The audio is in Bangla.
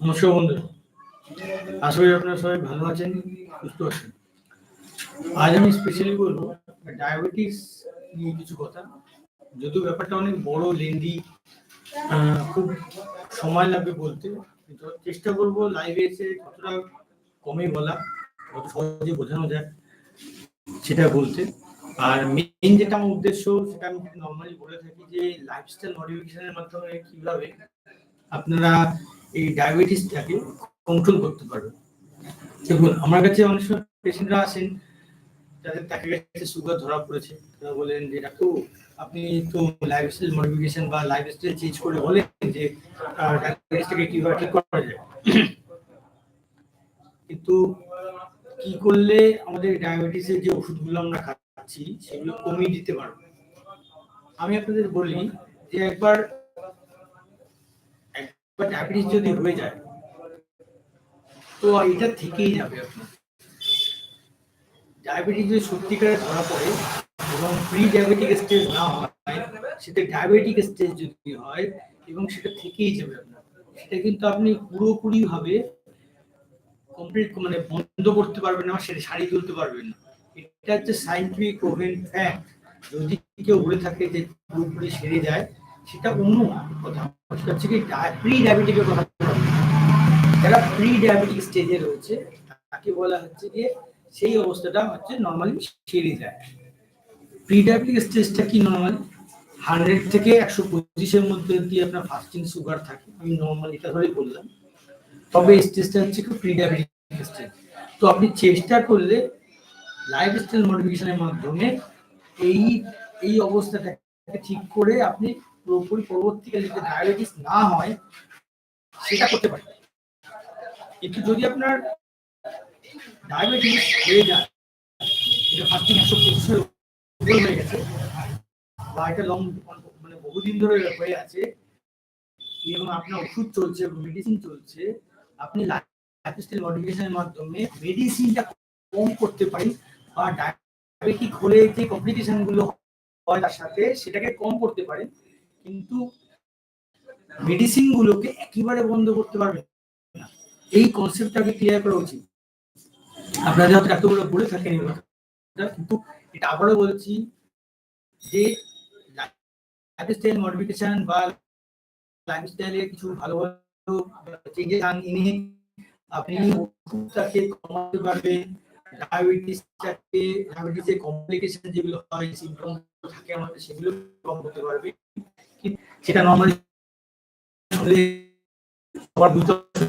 নমস্কার বন্ধু। আশা করি আপনারা সবাই ভালো আছেন, সুস্থ আছেন। আজ আমি স্পেশালি বলব ডায়াবেটিস নিয়ে কিছু কথা। যদিও ব্যাপারটা অনেক বড় লেন্দি খুব সময় লাগবে বলতে। কিন্তু চেষ্টা করব লাইভে এসে কতটা কমে বলা, কত সহজে বোঝানো যায়, সেটা বলতে। আর মেইন যেটা আমার উদ্দেশ্য, সেটা আমি নর্মালি বলে থাকি যে লাইফস্টাইল মডিফিকেশনের মাধ্যমে কীভাবে আপনারা এই ডায়াবেটিসটাকে কন্ট্রোল করতে পারবেন। দেখুন, আমার কাছে অনেক সময় পেশেন্টরা আসেন, যাদের দেখা গেছে সুগার ধরা পড়েছে, তারা বলেন যে ডাক্তার আপনি তো লাইফস্টাইল মডিফিকেশন বা লাইফস্টাইল চেঞ্জ করে বলেন যে ডায়াবেটিসটাকে কীভাবে ঠিক করা যায়। কিন্তু কি করলে আমাদের ডায়াবেটিসের যে ওষুধগুলো আমরা খাচ্ছি সেগুলো কমিয়ে দিতে পারব। আমি আপনাদের বলি যে একবার একবার ডায়াবেটিস যদি হয়ে যায়, তো এটা থেকেই যাবে আপনার। ডায়াবেটিস যদি সত্যিকারে ধরা পড়ে এবং প্রি ডায়াবেটিক স্টেজ না হয়, সেটা ডায়াবেটিক স্টেজ যদি হয়, এবং সেটা থেকেই যাবে আপনার। সেটা কিন্তু আপনি পুরোপুরি ভাবে কমপ্লিট মানে বন্ধ করতে পারবেন না, সেটা সারি তুলতে পারবেন না। এটা হচ্ছে সাইন্টিফিক প্রোভেন ফ্যাক্ট যদি কেউ বলে থাকে যে পুরোপুরি সেরে যায়, সেটা অন্য কথা। হচ্ছে কি প্রি ডায়াবেটিকের কথা যারা প্রি ডায়াবেটিক স্টেজে রয়েছে, তাকে বলা হচ্ছে যে সেই অবস্থাটা হচ্ছে নর্মালি সেরে যায়। প্রি ডায়াবেটিক স্টেজটা কি নর্মালি হান্ড্রেড থেকে একশো পঁচিশের মধ্যে দিয়ে আপনার ফাস্টিং সুগার থাকে, আমি নর্মাল এটা ধরেই বললাম, তবে স্টেজটা হচ্ছে কি প্রি ডায়াবেটিক স্টেজ তো আপনি চেষ্টা করলে লাইফস্টাইল মডিফিকেশনের মাধ্যমে এই এই অবস্থাটাকে ঠিক করে আপনি পুরোপুরি পরবর্তীকালে যাতে ডায়াবেটিস না হয়, সেটা করতে পারেন। কিন্তু যদি আপনার ডায়াবেটিস হয়ে যায়, এটা ফাস্টিং একশো পঁচিশের হয়ে গেছে, বা এটা লং মানে বহুদিন ধরে হয়ে আছে, এবং আপনার ওষুধ চলছে মেডিসিন চলছে, আপনি লাইফস্টাইল মডিফিকেশনের মাধ্যমে মেডিসিনটা কম করতে পারি বা ডায়াবেটিক হলে যে কমপ্লিকেশনগুলো হয় তার সাথে সেটাকে কম করতে পারেন কিন্তু মেডিসিন গুলোকে একেবারে বন্ধ করতে পারবেন না। এই কনসেপ্টটাকে ক্লিয়ার করা উচিত। আপনাদের হয়তো এতগুলো বলে থাকেন কিন্তু এটা আবারও বলছি যে লাইফস্টাইল মডিফিকেশন বা লাইফস্টাইলে কিছু ভালো ভালো চেঞ্জেস এনে আপনি ওষুধটাকে কমাতে পারবেন ডায়াবেটিসটাকে ডায়াবেটিসের কমপ্লিকেশন যেগুলো হয় সিমটম থাকে আমাদের, সেগুলো কম করতে পারবে। সেটা নর্মালি সবার বুঝতে